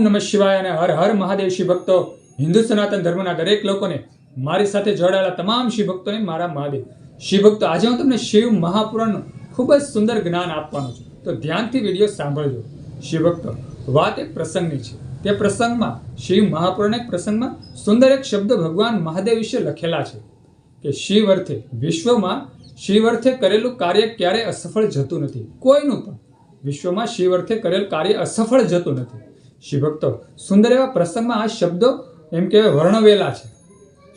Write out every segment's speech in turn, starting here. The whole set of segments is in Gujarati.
ઓમ નમઃ શિવાય અને હર હર મહાદેવ શિવ ભક્તો, હિન્દુ સનાતન ધર્મના દરેક લોકોને મારી સાથે જોડાયેલા તમામ શિવ ભક્તોને મારા મહાદેવ. શિવ ભક્તો, આજે હું તમને શિવ મહાપુરાણનું ખૂબ જ સુંદર જ્ઞાન આપવાનું છું. તો ધ્યાનથી વીડિયો સાંભળજો. શિવ ભક્તો, વાત એક પ્રસંગની છે. તે પ્રસંગમાં, શિવ મહાપુરાણ એક પ્રસંગમાં સુંદર એક શબ્દ ભગવાન મહાદેવ વિશે લખેલા છે કે શિવ અર્થે વિશ્વમાં, શિવ અર્થે કરેલું કાર્ય ક્યારેય અસફળ જતું નથી. કોઈનું પણ. વિશ્વમાં શિવ અર્થે કરેલ કાર્ય અસફળ જતું નથી. શિવભક્તો, સુંદર એવા પ્રસંગમાં આ શબ્દો એમ કહેવાય વર્ણવેલા છે.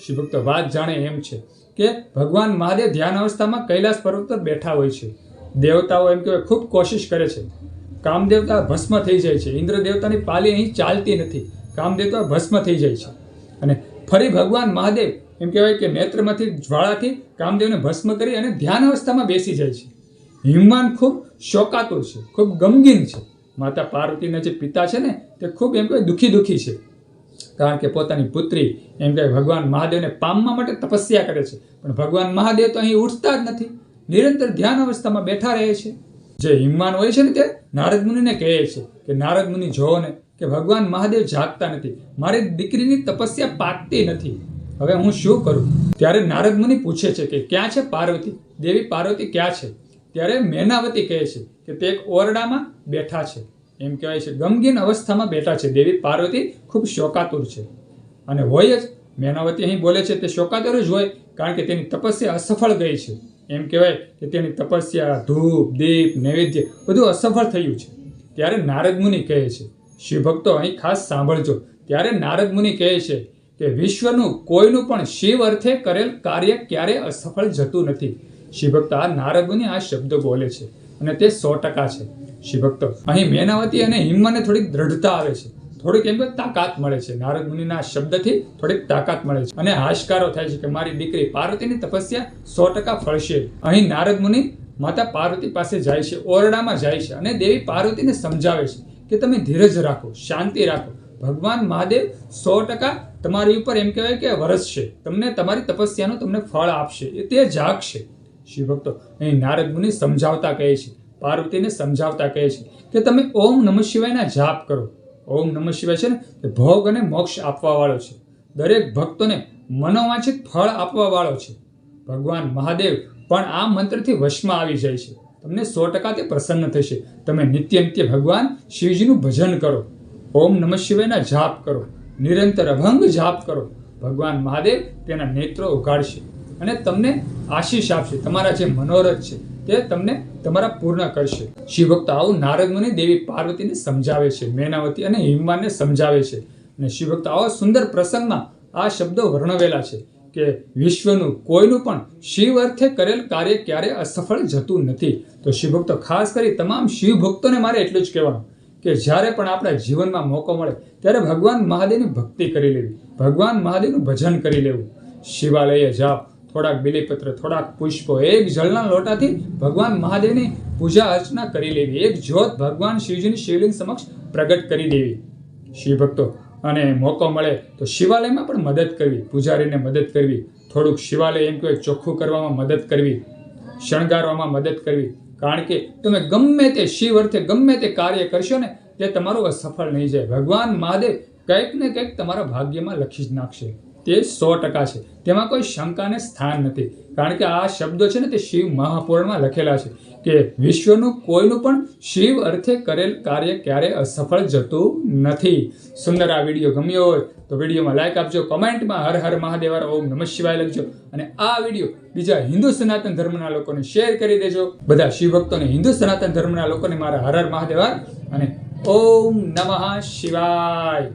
શિવભક્તો, વાત જાણે એમ છે કે ભગવાન મહાદેવ ધ્યાન અવસ્થામાં કૈલાસ પર્વત પર બેઠા હોય છે. દેવતાઓ એમ કહેવાય ખૂબ કોશિશ કરે છે. કામદેવતા ભસ્મ થઈ જાય છે. ઇન્દ્ર દેવતાની પાલી અહીં ચાલતી નથી. કામદેવતા ભસ્મ થઈ જાય છે. અને ફરી ભગવાન મહાદેવ એમ કહેવાય કે નેત્રમાંથી જ્વાળાથી કામદેવને ભસ્મ કરી અને ધ્યાન અવસ્થામાં બેસી જાય છે. હિમવાન ખૂબ શોકાતો છે. ખૂબ ગમગીન છે. માતા પાર્વતીના જે પિતા છે ને, તે ખૂબ એમ કહેવાય દુઃખી દુઃખી છે. કારણ કે પોતાની પુત્રી એમ કહે ભગવાન મહાદેવને પામવા માટે તપસ્યા કરે છે. પણ ભગવાન મહાદેવ તો અહીં ઉઠતા જ નથી. નિરંતર ધ્યાન અવસ્થામાં બેઠા રહે છે. જે હિમવાન હોય છે ને તે નારદ મુનિને કહે છે કે, નારદ મુનિ જોવો ને કે ભગવાન મહાદેવ જાગતા નથી. મારી દીકરીની તપસ્યા પાકતી નથી. હવે હું શું કરું? ત્યારે નારદ મુનિ પૂછે છે કે, ક્યાં છે પાર્વતી? દેવી પાર્વતી ક્યાં છે? ત્યારે મેનાવતી કહે છે કે તે એક ઓરડામાં બેઠા છે. એમ કહેવાય છે. ગમગીન અવસ્થામાં બેઠા છે. દેવી પાર્વતી ખૂબ શોકાતુર છે. અને હોય જ, મેનાવતી અહીં બોલે છે, તે શોકાતુર જ હોય, કારણ કે તેની તપસ્યા અસફળ ગઈ છે. એમ કહેવાય કે તેની તપસ્યા ધૂપ, દીપ, નૈવેદ્ય બધું અસફળ થયું છે. ત્યારે નારદ મુનિ કહે છે શિવભક્તો અહીં ખાસ સાંભળજો. ત્યારે નારદ મુનિ કહે છે કે, વિશ્વનું કોઈનું પણ શિવ અર્થે કરેલ કાર્ય ક્યારે અસફળ જતું નથી. શિવભક્ત આ નારદ મુનિ આ શબ્દ બોલે છે. અને તે સો ટકા છે, શિવભક્તો. અહીં મેનાવતી અને હિમવાને થોડીક દ્રઢતા આવે છે. થોડીક એમ તાકાત મળે છે. નારદ મુનિના શબ્દથી થોડીક તાકાત મળે છે. અને હાશકારો થાય છે કે મારી દીકરી પાર્વતીની તપસ્યા સો ટકા ફળશે. અહીં નારદ મુનિ માતા પાર્વતી પાસે જાય છે, ઓરડામાં જાય છે અને દેવી પાર્વતીને સમજાવે છે કે તમે ધીરજ રાખો, શાંતિ રાખો. ભગવાન મહાદેવ સો ટકા તમારી ઉપર એમ કહેવાય કે વરસશે. તમને તમારી તપસ્યાનું તમને ફળ આપશે. એ તે જાગશે. શિવભક્તો અહીં નારદ મુનિ સમજાવતા કહે છે, પાર્વતીને સમજાવતા કહે છે કે તમે ઓમ નમઃ શિવાયના જાપ કરો. ઓમ નમઃ શિવાય છે ને ભોગ અને મોક્ષ આપવાવાળો છે. દરેક ભક્તોને મનોવાંછિત ફળ આપવા વાળો છે. ભગવાન મહાદેવ પણ આ મંત્રથી વશમાં આવી જાય છે. તમને સો ટકા તે પ્રસન્ન થશે. તમે નિત્ય નિત્ય ભગવાન શિવજીનું ભજન કરો. ઓમ નમઃ શિવાયના જાપ કરો. નિરંતર અભંગ જાપ કરો. ભગવાન મહાદેવ તેના નેત્રો ઉગાડશે. અને તમને આશીષ આપશે. તમારા જે મનોરથ છે, તે તમને તમારા પૂર્ણ કરશે. શિવભક્ત આવું નારદ મુનિ દેવી પાર્વતીને સમજાવે છે, મેનાવતી અને હિમવાનને સમજાવે છે. અને શિવભક્ત આવા સુંદર પ્રસંગમાં આ શબ્દો વર્ણવેલા છે કે વિશ્વનું કોઈનું પણ શિવ અર્થે કરેલ કાર્ય ક્યારે અસફળ જતું નથી. તો શિવભક્તો ખાસ કરી તમામ શિવ ભક્તોને મારે એટલું જ કહેવાનું કે જ્યારે પણ આપણા જીવનમાં મોકો મળે, ત્યારે ભગવાન મહાદેવની ભક્તિ કરી લેવી. ભગવાન મહાદેવનું ભજન કરી લેવું. શિવાલયે જાઓ. થોડાક બિલીપત્ર, થોડાક પુષ્પો, એક જળના લોટાથી ભગવાન મહાદેવની પૂજા અર્ચના કરી લેવી. એક જ્યોત ભગવાન શિવજીની શિવલિંગ સમક્ષ પ્રગટ કરી દેવી. શિવ ભક્તો, અને મોકો મળે તો શિવાલયમાં પણ મદદ કરવી, પૂજારીને મદદ કરવી, થોડુંક શિવાલય એમ કહેવાય, ચોખ્ખું કરવામાં મદદ કરવી, શણગારવામાં મદદ કરવી. કારણ કે તમે ગમે તે શિવ અર્થે ગમે તે કાર્ય કરશો ને, તે તમારું અસફળ નહીં જાય. ભગવાન મહાદેવ કંઈક ને કંઈક તમારા ભાગ્યમાં લખી જ નાખશે. તે સો ટકા છે. તેમાં કોઈ શંકાને સ્થાન નથી. કારણ કે આ શબ્દો છે ને તે શિવ મહાપુરાણમાં લખેલા છે કે વિશ્વનું કોઈનું પણ શિવ અર્થે કરેલ કાર્ય ક્યારે અસફળ જતું નથી. સુંદર આ વીડિયો ગમ્યો હોય તો વિડીયોમાં લાઈક આપજો, કમેન્ટમાં હર હર મહાદેવર, ઓમ નમઃ શિવાય લખજો અને આ વીડિયો બીજા હિન્દુ સનાતન ધર્મના લોકોને શેર કરી દેજો. બધા શિવ ભક્તોને હિન્દુ સનાતન ધર્મના લોકોને મારા હર હર મહાદેવાર અને ઓમ નમઃ શિવાય.